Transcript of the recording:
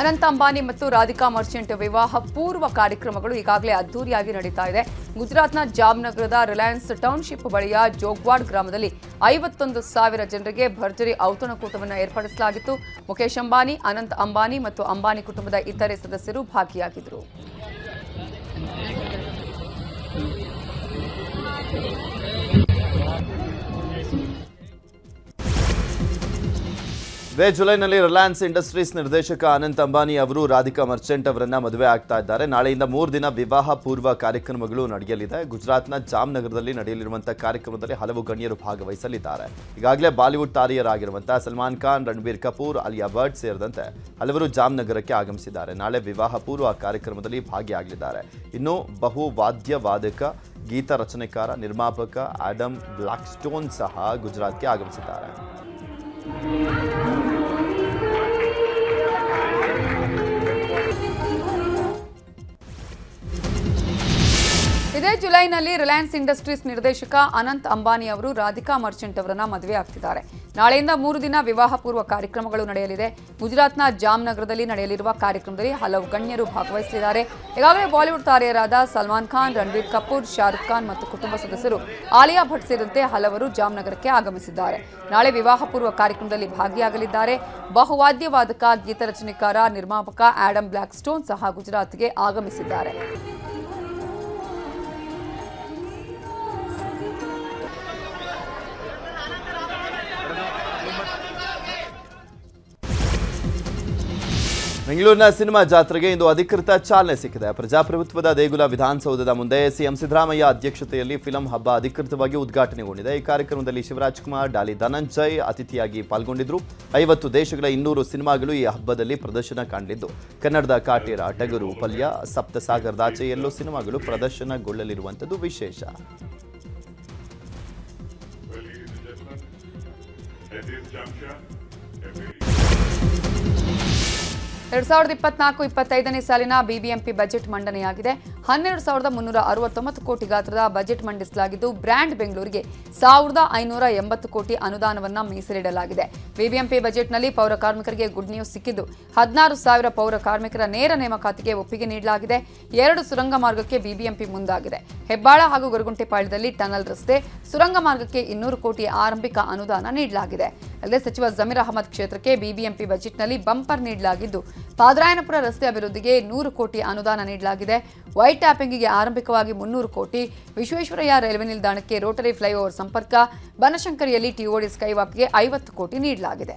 ಅನಂತ ಅಂಬಾನಿ ಮತ್ತು ರಾಧಿಕಾ ಮರ್ಚೆಂಟ್ ವಿವಾಹ ಪೂರ್ವ ಕಾರ್ಯಕ್ರಮಗಳು ಈಗಾಗಲೇ ಅದ್ದೂರಿಯಾಗಿ ನಡೀತಾ ಇದೆ. ಗುಜರಾತ್ನ ಜಾಮ್ನಗರದ ರಿಲಯನ್ಸ್ ಟೌನ್ಶಿಪ್ ಬಳಿಯ ಜೋಗ್ವಾಡ್ ಗ್ರಾಮದಲ್ಲಿ ಐವತ್ತೊಂದು ಸಾವಿರ ಜನರಿಗೆ ಭರ್ಜರಿ ಔತಣಕೂಟವನ್ನು ಏರ್ಪಡಿಸಲಾಗಿತ್ತು. ಮುಖೇಶ್ ಅಂಬಾನಿ, ಅನಂತ್ ಅಂಬಾನಿ ಮತ್ತು ಅಂಬಾನಿ ಕುಟುಂಬದ ಇತರೆ ಸದಸ್ಯರು ಭಾಗಿಯಾಗಿದ್ದರು. ಇದೇ ಜುಲೈನಲ್ಲಿ ರಿಲಯನ್ಸ್ ಇಂಡಸ್ಟ್ರೀಸ್ ನಿರ್ದೇಶಕ ಅನಂತ್ ಅಂಬಾನಿ ಅವರು ರಾಧಿಕಾ ಮರ್ಚೆಂಟ್ ಅವರನ್ನ ಮದುವೆ ಆಗ್ತಾ ಇದ್ದಾರೆ. ನಾಳೆಯಿಂದ ಮೂರು ದಿನ ವಿವಾಹ ಪೂರ್ವ ಕಾರ್ಯಕ್ರಮಗಳು ನಡೆಯಲಿದೆ. ಗುಜರಾತ್ನ ಜಾಮ್ನಗರದಲ್ಲಿ ನಡೆಯಲಿರುವಂತಹ ಕಾರ್ಯಕ್ರಮದಲ್ಲಿ ಹಲವು ಗಣ್ಯರು ಭಾಗವಹಿಸಲಿದ್ದಾರೆ. ಈಗಾಗಲೇ ಬಾಲಿವುಡ್ ತಾರೆಯರಾಗಿರುವಂತಹ ಸಲ್ಮಾನ್ ಖಾನ್, ರಣಬೀರ್ ಕಪೂರ್, ಅಲಿಯಾ ಭಟ್ ಸೇರಿದಂತೆ ಹಲವರು ಜಾಮ್ನಗರಕ್ಕೆ ಆಗಮಿಸಿದ್ದಾರೆ. ನಾಳೆ ವಿವಾಹ ಪೂರ್ವ ಕಾರ್ಯಕ್ರಮದಲ್ಲಿ ಭಾಗಿಯಾಗಲಿದ್ದಾರೆ. ಇನ್ನು ಬಹು ವಾದ್ಯ ವಾದಕ, ಗೀತ ರಚನೆಕಾರ, ನಿರ್ಮಾಪಕ ಆಡಮ್ ಬ್ಲಾಕ್ಸ್ಟೋನ್ ಸಹ ಗುಜರಾತ್ಗೆ ಆಗಮಿಸಿದ್ದಾರೆ. Música ಇದೇ ಜುಲೈನಲ್ಲಿ ರಿಲಯನ್ಸ್ ಇಂಡಸ್ಟ್ರೀಸ್ ನಿರ್ದೇಶಕ ಅನಂತ್ ಅಂಬಾನಿ ಅವರು ರಾಧಿಕಾ ಮರ್ಚೆಂಟ್ ಅವರನ್ನ ಮದುವೆ ಆಗ್ತಿದ್ದಾರೆ. ನಾಳೆಯಿಂದ ಮೂರು ದಿನ ವಿವಾಹ ಪೂರ್ವ ಕಾರ್ಯಕ್ರಮಗಳು ನಡೆಯಲಿದೆ. ಗುಜರಾತ್ನ ಜಾಮ್ನಗರದಲ್ಲಿ ನಡೆಯಲಿರುವ ಕಾರ್ಯಕ್ರಮದಲ್ಲಿ ಹಲವು ಗಣ್ಯರು ಭಾಗವಹಿಸಲಿದ್ದಾರೆ. ಈಗಾಗಲೇ ಬಾಲಿವುಡ್ ತಾರೆಯರಾದ ಸಲ್ಮಾನ್ ಖಾನ್, ರಣಬೀರ್ ಕಪೂರ್, ಶಾರುಖ್ ಖಾನ್ ಮತ್ತು ಕುಟುಂಬ ಸದಸ್ಯರು ಆಲಿಯಾ ಭಟ್ ಸೇರಿದಂತೆ ಹಲವರು ಜಾಮ್ನಗರಕ್ಕೆ ಆಗಮಿಸಿದ್ದಾರೆ. ನಾಳೆ ವಿವಾಹ ಪೂರ್ವ ಕಾರ್ಯಕ್ರಮದಲ್ಲಿ ಭಾಗಿಯಾಗಲಿದ್ದಾರೆ. ಬಹುವಾದ್ಯವಾದಕ ಗೀತ ರಚನೆಕಾರ, ನಿರ್ಮಾಪಕ ಆಡಮ್ ಬ್ಲ್ಯಾಕ್ ಸ್ಟೋನ್ ಸಹ ಗುಜರಾತ್ಗೆ ಆಗಮಿಸಿದ್ದಾರೆ. ಬೆಂಗಳೂರಿನ ಸಿನಿಮಾ ಜಾತ್ರೆಗೆ ಇಂದು ಅಧಿಕೃತ ಚಾಲನೆ ಸಿಕ್ಕಿದೆ. ಪ್ರಜಾಪ್ರಭುತ್ವದ ದೇಗುಲ ವಿಧಾನಸೌಧದ ಮುಂದೆ ಸಿಎಂ ಸಿದ್ದರಾಮಯ್ಯ ಅಧ್ಯಕ್ಷತೆಯಲ್ಲಿ ಫಿಲಂ ಹಬ್ಬ ಅಧಿಕೃತವಾಗಿ ಉದ್ಘಾಟನೆಗೊಂಡಿದೆ ಈ ಕಾರ್ಯಕ್ರಮದಲ್ಲಿ ಶಿವರಾಜ್ ಕುಮಾರ್, ಡಾಲಿ ಧನಂಜಯ್ ಅತಿಥಿಯಾಗಿ ಪಾಲ್ಗೊಂಡಿದ್ರು. ಐವತ್ತು ದೇಶಗಳ ಇನ್ನೂರು ಸಿನಿಮಾಗಳು ಈ ಹಬ್ಬದಲ್ಲಿ ಪ್ರದರ್ಶನ ಕಾಣಲಿದ್ದು. ಕನ್ನಡದ ಕಾಟೇರ, ಟಗರು, ಪಲ್ಯ ಸಪ್ತಸಾಗರದಾಚೆ ಎಲ್ಲೋ ಸಿನಿಮಾಗಳು ಪ್ರದರ್ಶನಗೊಳ್ಳಲಿರುವಂಥದ್ದು ವಿಶೇಷ. ಎರಡ್ ಸಾವಿರದ ಇಪ್ಪತ್ನಾಲ್ಕು, ಇಪ್ಪತ್ತೈದನೇ ಸಾಲಿನ ಬಿಬಿಎಂಪಿ ಬಜೆಟ್ ಮಂಡನೆಯಾಗಿದೆ. ಹನ್ನೆರಡು ಸಾವಿರದ ಮುನ್ನೂರ ಅರವತ್ತೊಂಬತ್ತು ಕೋಟಿ ಗಾತ್ರದ ಬಜೆಟ್ ಮಂಡಿಸಲಾಗಿದ್ದು, ಬ್ರ್ಯಾಂಡ್ ಬೆಂಗಳೂರಿಗೆ ಸಾವಿರದ ಐನೂರ ಎಂಬತ್ತು ಕೋಟಿ ಅನುದಾನವನ್ನು ಮೀಸಲಿಡಲಾಗಿದೆ. ಬಿಬಿಎಂಪಿ ಬಜೆಟ್ನಲ್ಲಿ ಪೌರ ಕಾರ್ಮಿಕರಿಗೆ ಗುಡ್ ನ್ಯೂಸ್ ಸಿಕ್ಕಿದ್ದು, ಹದಿನಾರು ಸಾವಿರ ಪೌರ ಕಾರ್ಮಿಕರ ನೇರ ನೇಮಕಾತಿಗೆ ಒಪ್ಪಿಗೆ ನೀಡಲಾಗಿದೆ. ಎರಡು ಸುರಂಗ ಮಾರ್ಗಕ್ಕೆ ಬಿಬಿಎಂಪಿ ಮುಂದಾಗಿದೆ. ಹೆಬ್ಬಾಳ ಹಾಗೂ ಗೊರಗುಂಟೆಪಾಳ್ಯದಲ್ಲಿ ಟನಲ್ ರಸ್ತೆ, ಸುರಂಗ ಮಾರ್ಗಕ್ಕೆ ಇನ್ನೂರು ಕೋಟಿ ಆರಂಭಿಕ ಅನುದಾನ ನೀಡಲಾಗಿದೆ. ಅಲ್ಲದೆ ಸಚಿವ ಜಮೀರ್ ಅಹಮದ್ ಕ್ಷೇತ್ರಕ್ಕೆ ಬಿಬಿಎಂಪಿ ಬಜೆಟ್ನಲ್ಲಿ ಬಂಪರ್ ನೀಡಲಾಗಿದ್ದು, ಪಾದರಾಯನಪುರ ರಸ್ತೆ ಅಭಿವೃದ್ಧಿಗೆ ನೂರು ಕೋಟಿ ಅನುದಾನ ನೀಡಲಾಗಿದೆ. ವೈಟ್ ಟ್ಯಾಪಿಂಗಿಗೆ ಆರಂಭಿಕವಾಗಿ ಮುನ್ನೂರು ಕೋಟಿ. ವಿಶ್ವೇಶ್ವರಯ್ಯ ರೈಲ್ವೆ ನಿಲ್ದಾಣಕ್ಕೆ ರೋಟರಿ ಫ್ಲೈಓವರ್ ಸಂಪರ್ಕ. ಬನಶಂಕರಿಯಲ್ಲಿ ಟಿಒಡಿ ಸ್ಕೈವಾಕ್ಗೆ ಐವತ್ತು ಕೋಟಿ ನೀಡಲಾಗಿದೆ.